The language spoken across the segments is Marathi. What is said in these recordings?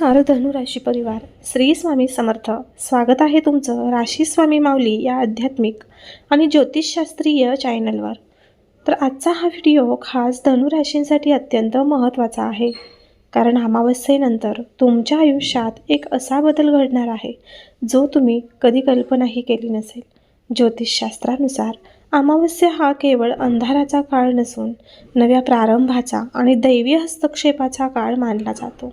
नमस्कार धनुराशी परिवार श्री स्वामी समर्थ. स्वागत आहे तुमचं राशी स्वामी माऊली या आध्यात्मिक आणि ज्योतिषशास्त्रीय चॅनलवर. तर आजचा हा व्हिडिओ खास धनुराशींसाठी अत्यंत महत्त्वाचा आहे. कारण अमावस्येनंतर तुमच्या आयुष्यात एक असा बदल घडणार आहे जो तुम्ही कधी कल्पनाही केली नसेल. ज्योतिषशास्त्रानुसार अमावस्या हा केवळ अंधाराचा काळ नसून नव्या प्रारंभाचा आणि दैवी हस्तक्षेपाचा काळ मानला जातो.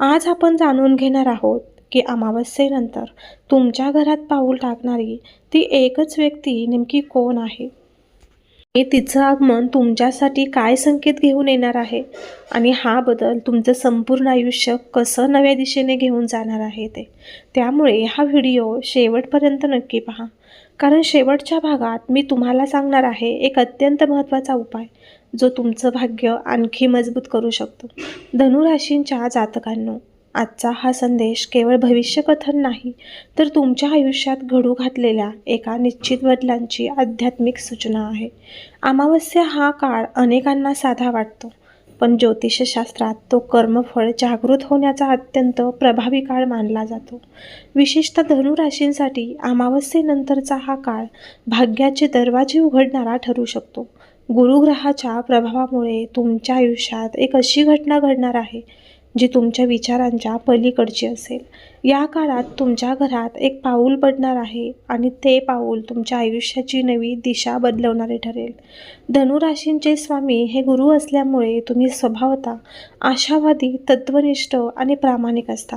आज आपण जाणून घेणार आहोत की अमावस्येनंतर तुमच्या घरात पाऊल टाकणारी ती एकच व्यक्ती नेमकी कोण आहे? आणि तिचं आगमन तुमच्यासाठी काय संकेत घेऊन येणार आहे? आणि हा बदल तुमचं संपूर्ण आयुष्य कसं नव्या दिशेने घेऊन जाणार आहे ते? त्यामुळे हा व्हिडिओ शेवटपर्यंत नक्की पहा. कारण शेवटच्या भागात मी तुम्हाला सांगणार आहे एक अत्यंत महत्त्वाचा उपाय जो तुमचं भाग्य आणखी मजबूत करू शकतो. धनुराशींच्या जातकांनो आजचा हा संदेश केवळ भविष्यकथन नाही तर तुमच्या आयुष्यात घडू घातलेल्या एका निश्चित बदलांची आध्यात्मिक सूचना आहे. अमावस्या हा काळ अनेकांना साधा वाटतो पण ज्योतिषशास्त्रात तो कर्मफळ जागृत होण्याचा अत्यंत प्रभावी काळ मानला जातो. विशेषतः धनुराशींसाठी अमावस्येनंतरचा हा काळ भाग्याचे दरवाजे उघडणारा ठरू शकतो. गुरुग्रहाच्या प्रभावामुळे तुमच्या आयुष्यात एक अशी घटना घडणार आहे जी तुमच्या विचारांच्या पलीकडची असेल. या काळात तुमच्या घरात एक पाऊल पडणार आहे आणि ते पाऊल तुमच्या आयुष्याची नवी दिशा बदलवणारे ठरेल. धनुराशींचे स्वामी हे गुरु असल्यामुळे तुम्ही स्वभावता आशावादी तत्वनिष्ठ आणि प्रामाणिक असता.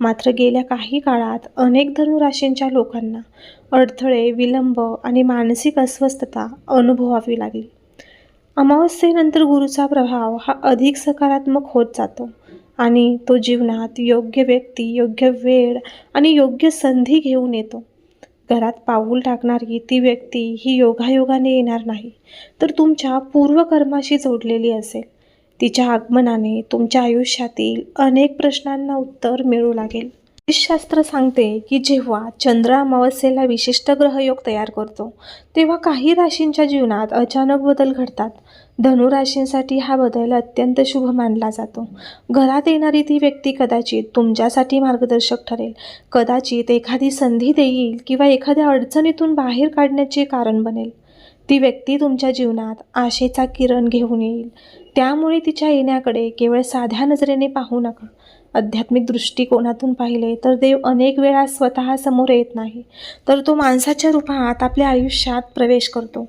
मात्र गेल्या काही काळात अनेक धनुराशींच्या लोकांना अडथळे विलंब आणि मानसिक अस्वस्थता अनुभवावी लागली. अमावस्येनंतर गुरुचा प्रभाव हा अधिक सकारात्मक होत जातो. आणि तो जीवनात योग्य व्यक्ती योग्य वेळ आणि योग्य संधी घेऊन येतो. घरात पाऊल टाकणारी ती व्यक्ती ही योगायोगाने येणार नाही तर तुमच्या पूर्वकर्माशी जोडलेली असेल. तिच्या आगमनाने तुमच्या आयुष्यातील अनेक प्रश्नांना उत्तर मिळू लागेल. ज्योतिषशास्त्र सांगते की जेव्हा चंद्र अमावस्येला विशिष्ट ग्रहयोग तयार करतो तेव्हा काही राशींच्या जीवनात अचानक बदल घडतात. धनुराशींसाठी हा बदल अत्यंत शुभ मानला जातो. घरात येणारी ती व्यक्ती कदाचित तुमच्यासाठी मार्गदर्शक ठरेल. कदाचित एखादी संधी देईल किंवा एखाद्या अडचणीतून बाहेर काढण्याचे कारण बनेल. ती व्यक्ती तुमच्या जीवनात आशेचा किरण घेऊन येईल. त्यामुळे तिच्या येण्याकडे केवळ साध्या नजरेने पाहू नका. आध्यात्मिक दृष्टिकोनातून पाहिले तर देव अनेक वेळा स्वतः समोर येत नाही तर तो माणसाच्या रूपात आपल्या आयुष्यात प्रवेश करतो.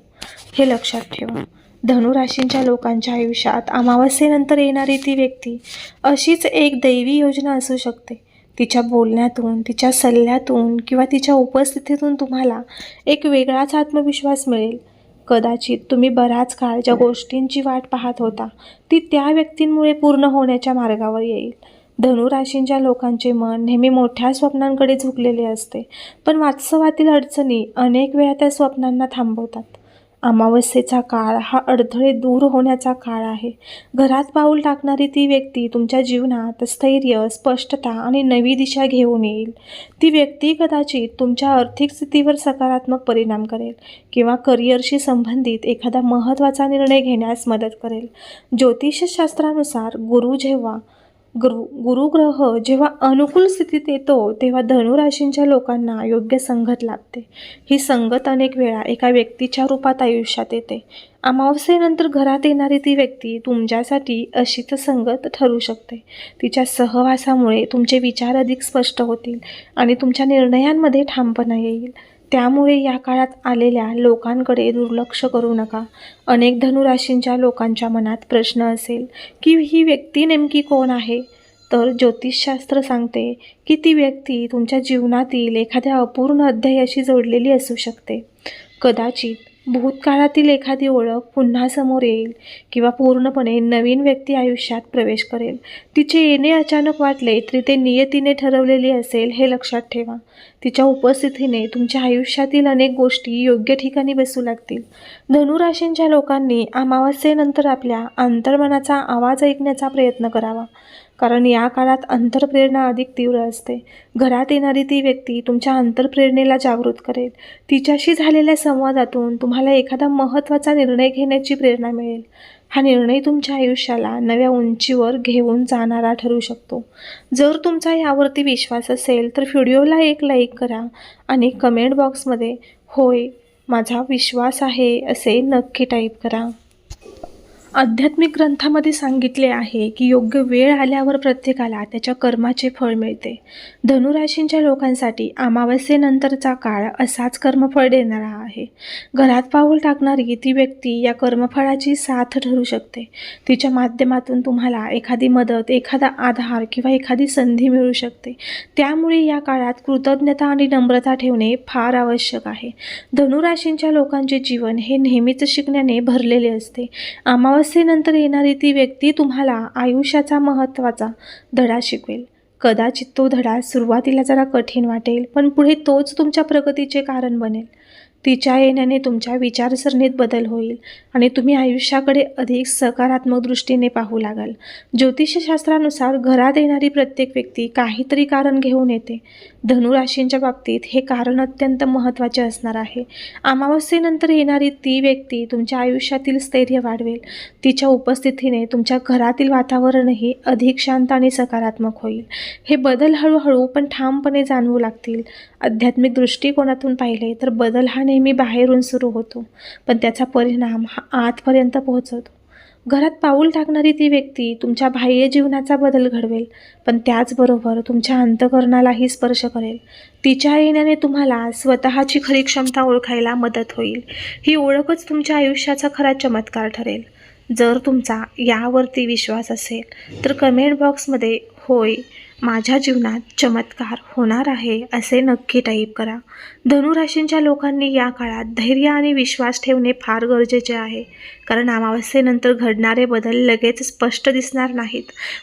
हे लक्षात ठेवा. धनुराशींच्या लोकांच्या आयुष्यात अमावस्येनंतर येणारी ती व्यक्ती अशीच एक दैवी योजना असू शकते. तिच्या बोलण्यातून तिच्या सल्ल्यातून किंवा तिच्या उपस्थितीतून तुम्हाला एक वेगळाच आत्मविश्वास मिळेल. कदाचित तुम्ही बराच काळ ज्या गोष्टींची वाट पाहत होता ती त्या व्यक्तींमुळे पूर्ण होण्याच्या मार्गावर येईल. धनुराशींच्या लोकांचे मन नेहमी मोठ्या स्वप्नांकडे झुकलेले असते पण वास्तवातील अडचणी अनेक वेळा त्या स्वप्नांना थांबवतात. अमावस्येचा काळ हा अडथळे दूर होण्याचा काळ आहे. घरात पाऊल टाकणारी ती व्यक्ती तुमच्या जीवनात स्थैर्य स्पष्टता आणि नवी दिशा घेऊन येईल. ती व्यक्ती कदाचित तुमच्या आर्थिक स्थितीवर सकारात्मक परिणाम करेल किंवा करिअरशी संबंधित एखादा महत्त्वाचा निर्णय घेण्यास मदत करेल. ज्योतिषशास्त्रानुसार गुरु जेव्हा गुरु गुरुग्रह जेव्हा अनुकूल स्थितीत येतो तेव्हा धनुराशींच्या लोकांना योग्य संगत लाभते. ही संगत अनेक वेळा एका व्यक्तीच्या रूपात आयुष्यात येते. अमावस्येनंतर घरात येणारी ती व्यक्ती तुमच्यासाठी अशीच संगत ठरू शकते. तिच्या सहवासामुळे तुमचे विचार अधिक स्पष्ट होतील आणि तुमच्या निर्णयांमध्ये ठामपणा येईल. त्यामुळे या काळात आलेल्या लोकांकडे दुर्लक्ष करू नका. अनेक धनुराशींच्या लोकांच्या मनात प्रश्न असेल की ही व्यक्ती नेमकी कोण आहे? तर ज्योतिषशास्त्र सांगते की ती व्यक्ती तुमच्या जीवनातील एखाद्या अपूर्ण अध्यायाशी जोडलेली असू शकते. कदाचित भूतकाळातील एखादी ओळख पुन्हा समोर येईल किंवा पूर्णपणे नवीन व्यक्ती आयुष्यात प्रवेश करेल. तिचे येणे अचानक वाटले तरी ते नियतीने ठरवलेली असेल हे लक्षात ठेवा. तिच्या उपस्थितीने तुमच्या आयुष्यातील अनेक गोष्टी योग्य ठिकाणी बसू लागतील. धनुराशींच्या लोकांनी अमावास्येनंतर आपल्या अंतर्मनाचा आवाज ऐकण्याचा प्रयत्न करावा. कारण या काळात अंतरप्रेरणा अधिक तीव्र असते. घरात येणारी ती व्यक्ती तुमच्या अंतरप्रेरणेला जागृत करेल. तिच्याशी झालेल्या संवादातून तुम्हाला एखादा महत्त्वाचा निर्णय घेण्याची प्रेरणा मिळेल. हा निर्णय तुमच्या आयुष्याला नव्या उंचीवर घेऊन जाणारा ठरू शकतो. जर तुमचा यावरती विश्वास असेल तर व्हिडिओला एक लाईक करा आणि कमेंट बॉक्समध्ये होय माझा विश्वास आहे असे नक्की टाईप करा. आध्यात्मिक ग्रंथामध्ये सांगितले आहे की योग्य वेळ आल्यावर प्रत्येकाला त्याच्या कर्माचे फळ मिळते. धनुराशींच्या लोकांसाठी अमावस्येनंतरचा काळ असाच कर्मफळ देणारा आहे. घरात पाऊल टाकणारी ती व्यक्ती या कर्मफळाची साथ ठरू शकते. तिच्या माध्यमातून तुम्हाला एखादी मदत एखादा आधार किंवा एखादी संधी मिळू शकते. त्यामुळे या काळात कृतज्ञता आणि नम्रता ठेवणे फार आवश्यक आहे. धनुराशींच्या लोकांचे जीवन हे नेहमीच शिकण्याने भरलेले असते. अमावस्येनंतर येणारी ती व्यक्ती तुम्हाला आयुष्याचा महत्त्वाचा धडा शिकवेल. कदाचित तो धडा सुरुवातीला जरा कठीण वाटेल पण पुढे तोच तुमच्या प्रगतीचे कारण बनेल. तिच्या येण्याने तुमच्या विचारसरणीत बदल होईल आणि तुम्ही आयुष्याकडे अधिक सकारात्मक दृष्टीने पाहू लागाल. ज्योतिषशास्त्रानुसार घरात येणारी प्रत्येक व्यक्ती काहीतरी कारण घेऊन येते. धनुराशींच्या बाबतीत हे कारण अत्यंत महत्त्वाचे असणार आहे. अमावस्येनंतर येणारी ती व्यक्ती तुमच्या आयुष्यातील स्थैर्य वाढवेल. तिच्या उपस्थितीने तुमच्या घरातील वातावरणही अधिक शांत आणि सकारात्मक होईल. हे बदल हळूहळू पण ठामपणे जाणवू लागतील. आध्यात्मिक दृष्टिकोनातून पाहिले तर बदल हा नेहमी बाहेरून सुरू होतो पण त्याचा परिणाम हा आतपर्यंत पोहोचवतो घरात पाऊल टाकणारी ती व्यक्ती तुमच्या बाह्य जीवनाचा बदल घडवेल पण त्याचबरोबर तुमच्या अंतकरणालाही स्पर्श करेल. तिच्या येण्याने तुम्हाला स्वतःची खरी क्षमता ओळखायला मदत होईल. ही ओळखच तुमच्या आयुष्याचा खरा चमत्कार ठरेल. जर तुमचा यावरती विश्वास असेल तर कमेंट बॉक्समध्ये होय माझ्या जीवनात चमत्कार होणार आहे असे नक्की टाईप करा. धनुराशींच्या लोकांनी या काळात धैर्य आणि विश्वास ठेवणे फार गरजेचे आहे. कारण अमावस्येनंतर घडणारे बदल लगेच स्पष्ट दिसणार नाहीत.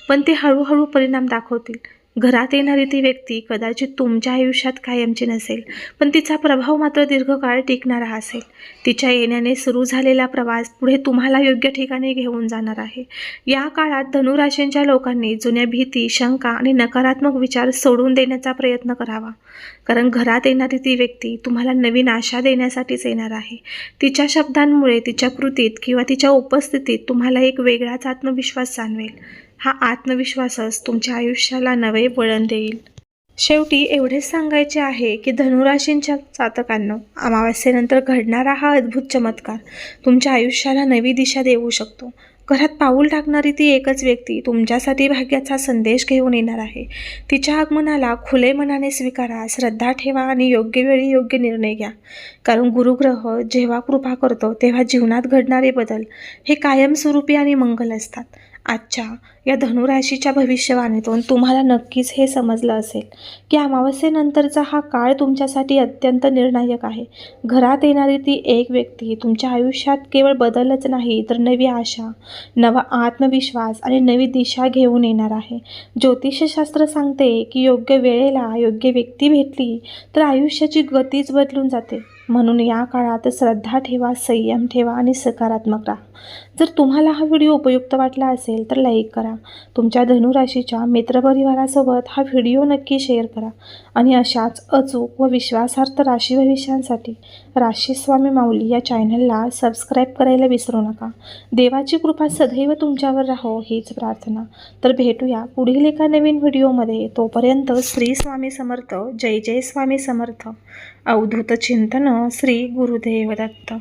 पण ते हळूहळू परिणाम दाखवतील. घरात येणारी ती व्यक्ती कदाचित तुमच्या आयुष्यात कायमची नसेल पण तिचा प्रभाव मात्र दीर्घकाळ टिकणारा असेल. तिच्या येण्याने सुरू झालेला प्रवास पुढे तुम्हाला योग्य ठिकाणी घेऊन जाणार आहे. या काळात धनुराशींच्या लोकांनी जुन्या भीती शंका आणि नकारात्मक विचार सोडून देण्याचा प्रयत्न करावा. कारण घरात येणारी ती व्यक्ती तुम्हाला नवीन आशा देण्यासाठीच येणार आहे. तिच्या शब्दांमुळे तिच्या कृतीत किंवा तिच्या उपस्थितीत तुम्हाला एक वेगळाच आत्मविश्वास जाणवेल. हा आत्मविश्वासच तुमच्या आयुष्याला नवे वळण देईल. शेवटी एवढेच सांगायचे आहे की धनुराशींच्या जातकांना अमावास्येनंतर घडणारा हा अद्भुत चमत्कार तुमच्या आयुष्याला नवी दिशा देऊ शकतो. घरात पाऊल टाकणारी ती एकच व्यक्ती तुमच्यासाठी भाग्याचा संदेश घेऊन येणार आहे. तिच्या आगमनाला खुले मनाने स्वीकारा श्रद्धा ठेवा आणि योग्य वेळी योग्य निर्णय घ्या. कारण गुरुग्रह जेव्हा कृपा करतो तेव्हा जीवनात घडणारे बदल हे कायमस्वरूपी आणि मंगल असतात. आजच्या या धनुराशीच्या भविष्यवाणीतून तुम्हाला नक्कीच हे समजलं असेल की अमावस्येनंतरचा हा काळ तुमच्यासाठी अत्यंत निर्णायक आहे. घरात येणारी ती एक व्यक्ती तुमच्या आयुष्यात केवळ बदलच नाही तर नवी आशा नवा आत्मविश्वास आणि नवी दिशा घेऊन येणार आहे. ज्योतिषशास्त्र सांगते की योग्य वेळेला योग्य व्यक्ती भेटली तर आयुष्याची गतीच बदलून जाते. म्हणून या काळात श्रद्धा ठेवा संयम ठेवा आणि सकारात्मक राहा. जर तुम्हाला हा व्हिडिओ उपयुक्त वाटला असेल तर लाईक करा. तुमच्या धनुराशीच्या मित्रपरिवारासोबत हा व्हिडिओ नक्की शेअर करा. आणि अशाच अचूक व विश्वासार्थ राशी भविष्यांसाठी राशीस्वामी माऊली या चॅनलला सबस्क्राईब करायला विसरू नका. देवाची कृपा सदैव तुमच्यावर राहो हीच प्रार्थना. तर भेटूया पुढील एका नवीन व्हिडिओमध्ये. तोपर्यंत श्री स्वामी समर्थ जय जय स्वामी समर्थ. अवधूत चिंतन श्री गुरुदेव दत्त.